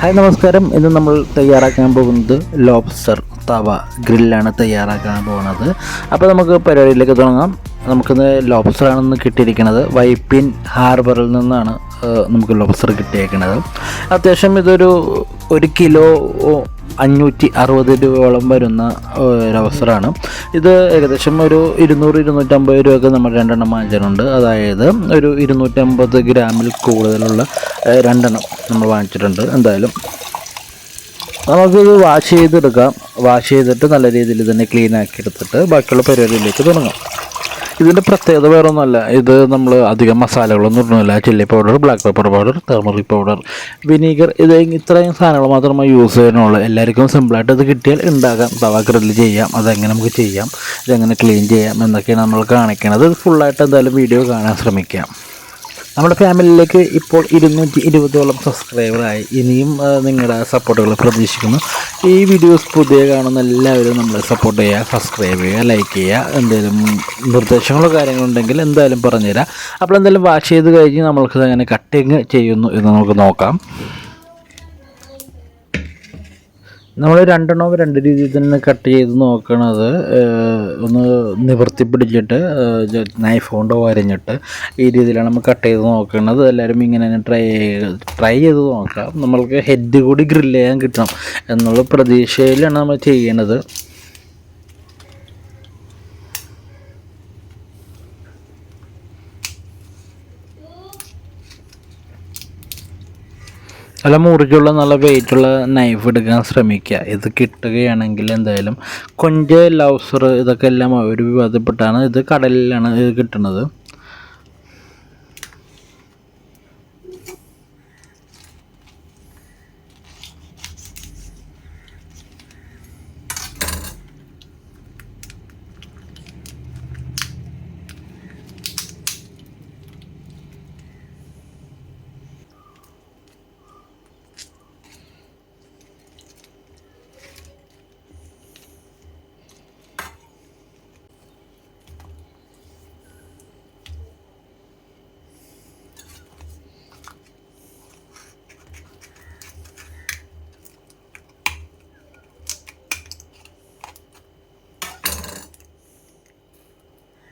Hi നമസ്കാരം. ഇന്ന് നമ്മൾ തയ്യാറാക്കാൻ പോകുന്നത് ലോബ്സ്റ്റർ തവ ഗ്രില്ലാണ് തയ്യാറാക്കാൻ പോകുന്നത് അപ്പോൾ നമുക്ക് പരിപാടിയിലേക്ക് തുടങ്ങാം. നമുക്കിന്ന് ലോബ്സ്റ്റർ ആണെന്ന് കിട്ടിയിരിക്കുന്നത്. വൈപ്പിൻ ഹാർബറിൽ നിന്നാണ് നമുക്ക് ലോബ്സ്റ്റർ കിട്ടിയേക്കുന്നത് അത്യാവശ്യം ഇതൊരു ഒരു കിലോ അഞ്ഞൂറ്റി അറുപത് രൂപയോളം വരുന്ന ഒരവസരമാണ് ഇത് ഏകദേശം ഒരു ഇരുന്നൂറ് ഇരുന്നൂറ്റമ്പത് രൂപയൊക്കെ നമ്മൾ രണ്ടെണ്ണം വാങ്ങിച്ചിട്ടുണ്ട്. അതായത് ഒരു ഇരുന്നൂറ്റമ്പത് ഗ്രാമിൽ കൂടുതലുള്ള രണ്ടെണ്ണം നമ്മൾ വാങ്ങിച്ചിട്ടുണ്ട്. എന്തായാലും നമുക്കിത് വാഷ് ചെയ്തെടുക്കാം. വാഷ് ചെയ്തിട്ട് നല്ല രീതിയിൽ തന്നെ ക്ലീൻ ആക്കി എടുത്തിട്ട് ബാക്കിയുള്ള പരിപാടിയിലേക്ക് തുടങ്ങാം. ഇതിന്റെ പ്രത്യേകത വേറെ ഒന്നുമല്ല ഇത് നമ്മൾ അധികം മസാലകളൊന്നും ഇടുന്നില്ല. Chilli powder black pepper powder turmeric powder vinegar ഇത് ഇത്രയും സാധനങ്ങൾ മാത്രമേ യൂസ് ചെയ്യാനുള്ളൂ. എല്ലാവർക്കും സിമ്പിളായിട്ട് ഇത് കിട്ടിയാൽ ഉണ്ടാക്കാം. തവ ഗ്രില്ല് ചെയ്യാം. അതെങ്ങനെ നമുക്ക് ചെയ്യാം? ഇതെങ്ങനെ ക്ലീൻ ചെയ്യാം? എന്നൊക്കെയാണ് നമ്മൾ കാണിക്കുന്നത് ഫുള്ളായിട്ട് എന്തായാലും വീഡിയോ കാണാൻ ശ്രമിക്കാം. നമ്മുടെ ഫാമിലിയിലേക്ക് ഇപ്പോൾ ഇരുന്നൂറ്റി ഇരുപതോളം സബ്സ്ക്രൈബറായി ഇനിയും നിങ്ങളുടെ സപ്പോർട്ടുകൾ പ്രതീക്ഷിക്കുന്നു. ഈ വീഡിയോസ് പുതിയ കാണുന്ന എല്ലാവരും നമ്മളെ സപ്പോർട്ട് ചെയ്യുക സബ്സ്ക്രൈബ് ചെയ്യുക ലൈക്ക് ചെയ്യുക. എന്തെങ്കിലും നിർദ്ദേശങ്ങളോ കാര്യങ്ങളുണ്ടെങ്കിൽ എന്തായാലും പറഞ്ഞുതരാം. അപ്പോൾ എന്തായാലും വാച്ച് ചെയ്ത് കഴിഞ്ഞ് നമ്മൾക്ക് അങ്ങനെ കട്ടിങ് ചെയ്യുന്നു എന്ന് നമുക്ക് നോക്കാം. നമ്മൾ രണ്ടെണ്ണം രണ്ട് രീതിയിൽ തന്നെ കട്ട് ചെയ്ത് നോക്കണത് ഒന്ന് നിവർത്തി പിടിച്ചിട്ട് നൈഫ് കൊണ്ട് വരഞ്ഞിട്ട് ഈ രീതിയിലാണ് നമ്മൾ കട്ട് ചെയ്ത് നോക്കണത്. എല്ലാവരും ഇങ്ങനെ തന്നെ ട്രൈ ട്രൈ ചെയ്ത് നോക്കാം. നമ്മൾക്ക് ഹെഡ് കൂടി ഗ്രില്ല് ചെയ്യാൻ കിട്ടണം എന്നുള്ള പ്രതീക്ഷയിലാണ് നമ്മൾ ചെയ്യണത്. നല്ല മുറിച്ചുള്ള നല്ല വെയിറ്റുള്ള നൈഫ് എടുക്കാൻ ശ്രമിക്കുക. ഇത് കിട്ടുകയാണെങ്കിൽ എന്തായാലും കൊഞ്ച് ലൗസർ ഇതൊക്കെ എല്ലാം ഒരു വിവാദപ്പെട്ടാണ്. ഇത് കടലിലാണ് ഇത് കിട്ടുന്നത്.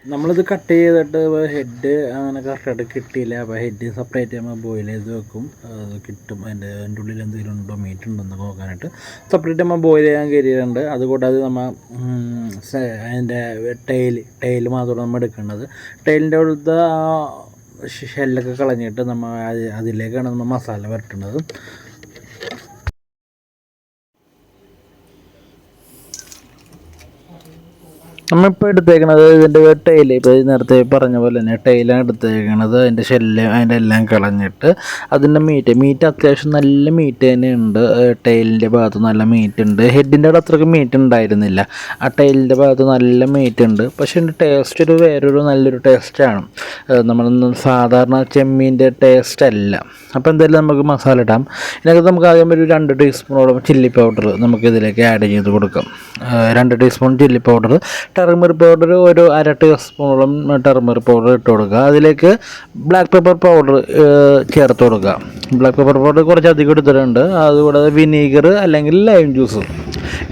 നമ്മളിത് കട്ട് ചെയ്തിട്ട് ഹെഡ് അങ്ങനെ കറക്റ്റായിട്ട് കിട്ടിയില്ല. അപ്പോൾ ഹെഡ് സെപ്പറേറ്റ് ചെയ്യുമ്പോൾ ബോയിൽ ചെയ്ത് വെക്കും. അത് കിട്ടും. അതിന്റെ അതിന്റെ ഉള്ളിൽ എന്തെങ്കിലും ഉണ്ടോ മീറ്റ് ഉണ്ടോ എന്ന് നോക്കാനായിട്ട്. സെപ്പറേറ്റ് ചെയ്യുമ്പോൾ ബോയിൽ ചെയ്യാൻ കയറിയിട്ടുണ്ട് അതുകൂടാതെ നമ്മൾ അതിന്റെ ടൈൽ ടൈൽ മാത്രമാണ് നമ്മൾ എടുക്കേണ്ടത്. ടൈലിന്റെ അവിടുത്തെ ഷെല്ലൊക്കെ കളഞ്ഞിട്ട് നമ്മൾ അത് അതിലേക്കാണ് നമ്മൾ മസാല വരട്ടുന്നത്. നമ്മളിപ്പോൾ എടുത്തേക്കണത് ഇതിന്റെ ടൈൽ ഇപ്പോൾ നേരത്തെ പറഞ്ഞ പോലെ തന്നെ ടൈലാണ് എടുത്തേക്കണത്. അതിന്റെ ഷെല്ല് അതിന്റെ എല്ലാം കളഞ്ഞിട്ട് അതിന്റെ മീറ്റ് മീറ്റ് അത്യാവശ്യം നല്ല മീറ്റ് തന്നെ ഉണ്ട്. ടൈലിന്റെ ഭാഗത്ത് നല്ല മീറ്റ് ഉണ്ട്. ഹെഡിന്റെ അവിടെ അത്രയ്ക്ക് മീറ്റ് ഉണ്ടായിരുന്നില്ല. ആ ടൈലിന്റെ ഭാഗത്ത് നല്ല മീറ്റ് ഉണ്ട്. പക്ഷേ എന്റെ ടേസ്റ്റ് ഒരു വേറൊരു നല്ലൊരു ടേസ്റ്റാണ് നമ്മൾ സാധാരണ ചെമ്മീന്റെ ടേസ്റ്റ് അല്ല. അപ്പോൾ എന്തായാലും നമുക്ക് മസാല ഇടാം. ഇതിനകത്ത് നമുക്ക് ആദ്യം ഒരു രണ്ട് ടീസ്പൂണോളം ചില്ലി പൗഡർ നമുക്ക് ഇതിലേക്ക് ആഡ് ചെയ്ത് കൊടുക്കാം. രണ്ട് teaspoon chilli powder turmeric powder ഒരു അര ടീസ്പൂണോളം ടെർമറിക് പൗഡർ ഇട്ട് കൊടുക്കുക. അതിലേക്ക് ബ്ലാക്ക് പെപ്പർ പൗഡർ ചേർത്ത് കൊടുക്കുക. ബ്ലാക്ക് പെപ്പർ പൗഡർ കുറച്ച് അധികം എടുത്തിട്ടുണ്ട്. അതുകൂടാതെ വിനീഗർ അല്ലെങ്കിൽ ലൈം ജ്യൂസ്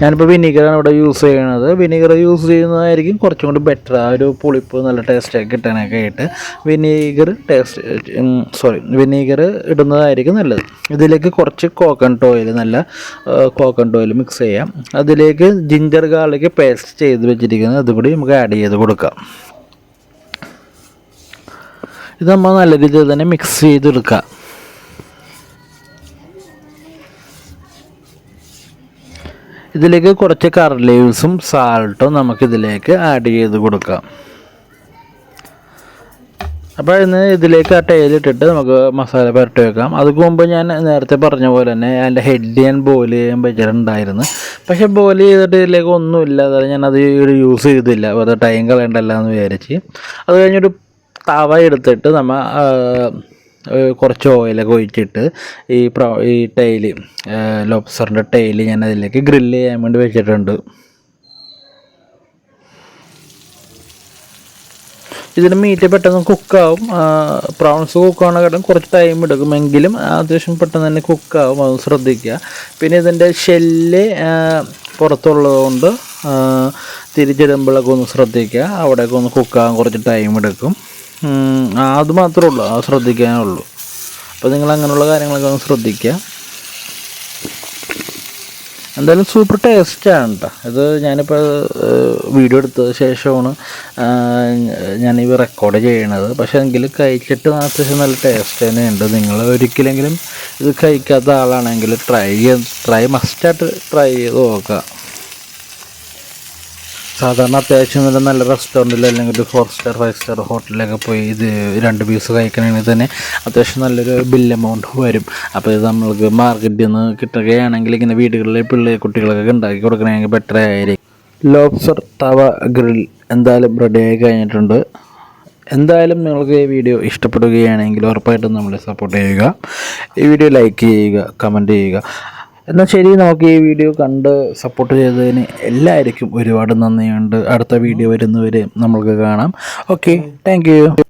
ഞാനിപ്പോൾ വിനീഗറാണ് ഇവിടെ യൂസ് ചെയ്യണത്. വിനീഗർ യൂസ് ചെയ്യുന്നതായിരിക്കും കുറച്ചും കൂടി ബെറ്റർ ആ ഒരു പുളിപ്പ് നല്ല ടേസ്റ്റൊക്കെ കിട്ടാനൊക്കെ ആയിട്ട് വിനീഗർ ടേസ്റ്റ് സോറി വിനീഗർ ഇടുന്നതായിരിക്കും നല്ലത്. ഇതിലേക്ക് കുറച്ച് കോക്കനട്ട് ഓയിൽ നല്ല കോക്കനട്ട് ഓയിൽ മിക്സ് ചെയ്യാം. അതിലേക്ക് ജിഞ്ചർ ഗാർലിക് പേസ്റ്റ് ചെയ്ത് വെച്ചിരിക്കുന്നത് അതുകൂടി നമുക്ക് ആഡ് ചെയ്ത് കൊടുക്കാം. ഇത് നമ്മൾ നല്ല രീതിയിൽ തന്നെ മിക്സ് ചെയ്തെടുക്കുക ഇതിലേക്ക് കുറച്ച് കർലീവ്സും ലീവ്സും സാൾട്ടും നമുക്കിതിലേക്ക് ആഡ് ചെയ്ത് കൊടുക്കാം. അപ്പോൾ ഇന്ന് ഇതിലേക്ക് ആ ടൈൽ ഇട്ടിട്ട് നമുക്ക് മസാല പുരട്ടി വെക്കാം. അതുക്ക് മുമ്പ് ഞാൻ നേരത്തെ പറഞ്ഞ പോലെ തന്നെ എന്റെ ഹെഡ് ഞാൻ ബോയിൽ ചെയ്യാൻ പറ്റിയിട്ടുണ്ടായിരുന്നു പക്ഷേ ബോയിൽ ചെയ്തിട്ട് ഇതിലേക്ക് ഒന്നുമില്ല. അതായത് ഞാൻ അത് യൂസ് ചെയ്തില്ല. വെറുതെ ടൈം കളയണ്ടല്ല എന്ന് വിചാരിച്ച്. അത് കഴിഞ്ഞൊരു തവ എടുത്തിട്ട് നമ്മൾ കുറച്ച് ഓയിലൊക്കെ ഒഴിച്ചിട്ട് ഈ പ്രോ ഈ ടൈൽ ലോബ്സറിന്റെ ടൈൽ ഞാൻ അതിലേക്ക് ഗ്രില്ല് ചെയ്യാൻ വേണ്ടി വെച്ചിട്ടുണ്ട്. ഇതിന് മീറ്റ് പെട്ടെന്ന് കുക്കാവും പ്രോൺസ് കുക്കാണെക്കാട്ടും കുറച്ച് ടൈം എടുക്കുമെങ്കിലും അത്യാവശ്യം പെട്ടെന്ന് തന്നെ കുക്കാവും അത് ശ്രദ്ധിക്കുക. പിന്നെ ഇതിന്റെ ഷെല്ല് പുറത്തുള്ളതുകൊണ്ട് തിരിച്ചിടുമ്പോഴൊക്കെ ഒന്ന് ശ്രദ്ധിക്കുക. അവിടെയൊക്കെ ഒന്ന് കുക്കാകാൻ കുറച്ച് ടൈം എടുക്കും. അത് മാത്രമേ ഉള്ളൂ. അത് ശ്രദ്ധിക്കാനേ ഉള്ളൂ അപ്പോൾ നിങ്ങൾ അങ്ങനെയുള്ള കാര്യങ്ങളൊക്കെ ഒന്ന് ശ്രദ്ധിക്കുക. എന്തായാലും സൂപ്പർ ടേസ്റ്റാണ് കേട്ടോ ഇത് ഞാനിപ്പോൾ വീഡിയോ എടുത്തത് ശേഷമാണ് ഞാനിവ റെക്കോർഡ് ചെയ്യണത്. പക്ഷേ എങ്കിൽ കഴിച്ചിട്ട് അത്യാവശ്യം നല്ല ടേസ്റ്റ് തന്നെയുണ്ട്. നിങ്ങൾ ഒരിക്കലെങ്കിലും ഇത് കഴിക്കാത്ത ആളാണെങ്കിൽ ട്രൈ ട്രൈ മസ്റ്റായിട്ട് ട്രൈ ചെയ്ത് നോക്കുക. സാധാരണ അത്യാവശ്യം നല്ല നല്ല റെസ്റ്റോറന്റിൽ അല്ലെങ്കിൽ ഫോർ സ്റ്റാർ ഫൈവ് സ്റ്റാർ ഹോട്ടലിലൊക്കെ പോയി ഇത് രണ്ട് പീസ് കഴിക്കണമെങ്കിൽ തന്നെ അത്യാവശ്യം നല്ലൊരു ബിൽ എമൗണ്ട് വരും. അപ്പോൾ ഇത് നമ്മൾക്ക് മാർക്കറ്റിൽ നിന്ന് കിട്ടുകയാണെങ്കിൽ ഇങ്ങനെ വീടുകളിലെ പിള്ളേർ കുട്ടികളൊക്കെ ഉണ്ടാക്കി കൊടുക്കണമെങ്കിൽ ബെറ്റർ ആയിരിക്കും. ലോബ്സർ തവ ഗ്രിൽ എന്തായാലും റെഡി ആയി കഴിഞ്ഞിട്ടുണ്ട്. എന്തായാലും നിങ്ങൾക്ക് ഈ വീഡിയോ ഇഷ്ടപ്പെടുകയാണെങ്കിൽ ഉറപ്പായിട്ടും നമ്മളെ സപ്പോർട്ട് ചെയ്യുക. ഈ വീഡിയോ ലൈക്ക് ചെയ്യുക കമന്റ് ചെയ്യുക. എന്നാൽ ശരി നമുക്ക് ഈ വീഡിയോ കണ്ട് സപ്പോർട്ട് ചെയ്തതിന് എല്ലാവർക്കും ഒരുപാട് നന്ദിയുണ്ട്. അടുത്ത വീഡിയോ വരുന്നവരെ നമ്മൾക്ക് കാണാം. Okay thank